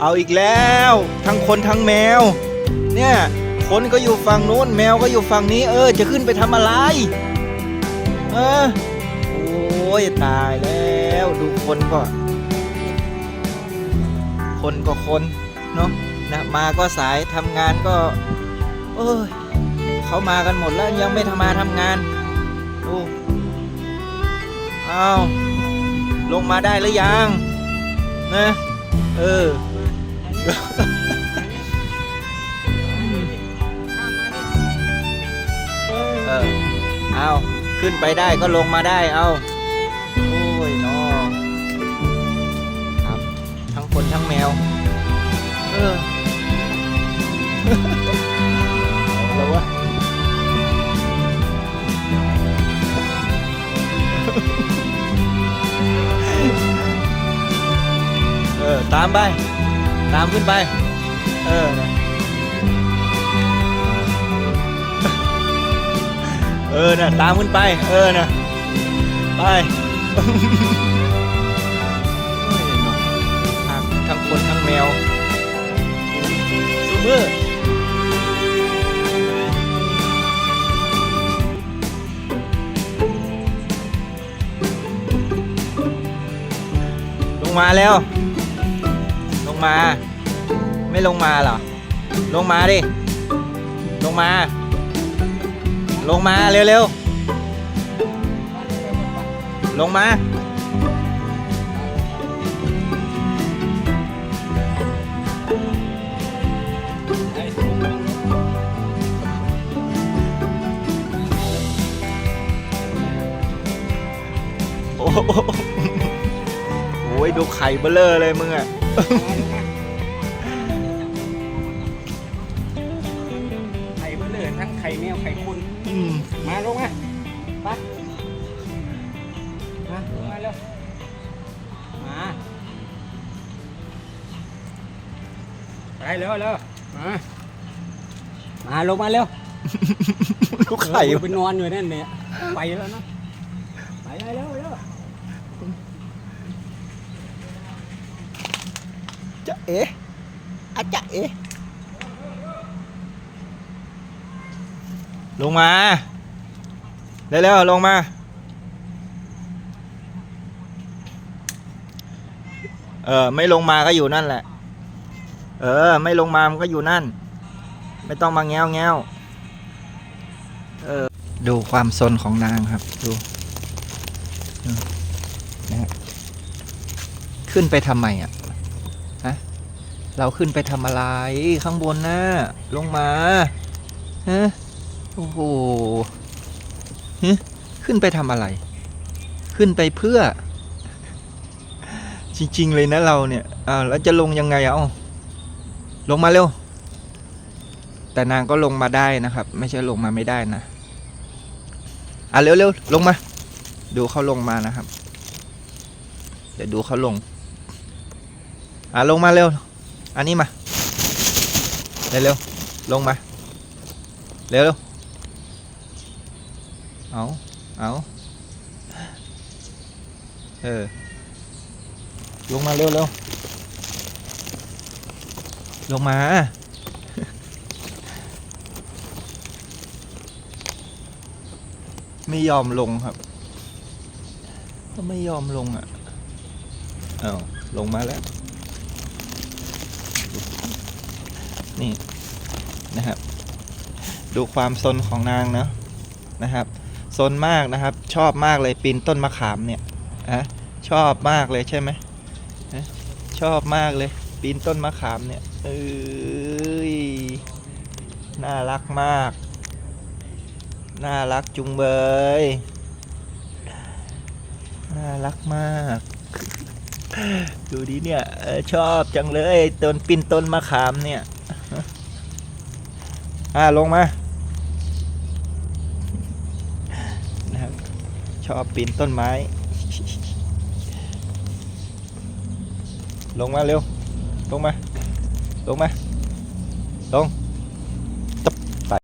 เอาอีกแล้ว ทั้งคนทั้งแมว เนี่ย คนก็อยู่ฝั่งนู้น แมวก็อยู่ฝั่งนี้ เออ จะขึ้นไปทำอะไร เออ โอ้ยตายแล้ว ดูคนก็ คนก็คนเนาะนะมาก็สายทำงานก็ เอ้ยเขามากันหมดแล้วยังไม่ทำมาทำงานโอ้เอาลงมาได้หรือยัง นะ เออ เออ เอาขึ้นไปได้ก็ลงมาได้ เอาโอ้ยนาะครับ ทั้งคนทั้งแมว เออ ตามไป ตามขึ้นไป เออนะเออนะตามขึ้นไป เออนะไปเฮ้ยเนาะทั้งทั้งคนทั้งแมวซูเมอร์ลงมาแล้ว มา ไม่ลงมาเหรอ ลงมาดิ ลงมา ลงมาเร็วๆ ลงมา โอ้โหโอ้ยดูไข่เบลเลอร์เลยมึงอะ ไข่เบลอทั้งไข่แมวไข่คน อืมมาลงมาไปมาลงมาเร็วมาไปเร็วเร็วมา มาลงมาเร็วดูไข่เออไปนอนอยู่นั่นเนี่ยไปแล้วนะไปเร็วเร็วเร็ว จะ เอ๋อะจะเอ๋ลงมาเร็วๆลงมา เออไม่ลงมาก็อยู่นั่นแหละ เออ ไม่ลงมามันก็อยู่นั่น ไม่ต้องมาแง้วแง้วเออดูความซนของนางครับ ดูนะฮะขึ้นไปทำไมอะฮะ เราขึ้นไปทำอะไรข้างบนนะลงมาฮะโอ้โหฮะขึ้นไปทำอะไร ขึ้นไปเพื่อ จริง ๆ เลยนะเราเนี่ยอ้าวแล้วจะลงยังไงเอาลงมาเร็ว แต่นางก็ลงมาได้นะครับ ไม่ใช่ลงมาไม่ได้นะอะเร็วๆลงมา ดูเขาลงมานะครับ เดี๋ยวดูเขาลง อะลงมาเร็ว อันนี้มา เร็วๆลงมา เร็วๆเอาเอาเออ ลงมาเร็วเร็วลงมา ไม่ยอมลงครับ ก็ไม่ยอมลงอะ เอาลงมาแล้ว นี่นะครับ ดูความซนของนางเนาะนะครับซนมากนะครับ ชอบมากเลยปีนต้นมะขามเนี่ยอะชอบมากเลยใช่ไหมชอบมากเลยปีนต้นมะขามเนี่ยเอ้ยน่ารักมาก น่ารักจุงเบยน่ารักมาก ดูดิเนี่ยชอบจังเลยต้นปีนต้นมะขามเนี่ยอ่าลงมานะครับชอบปีนต้นไม้ ลงมาเร็ว ลงมา ลงมา ลง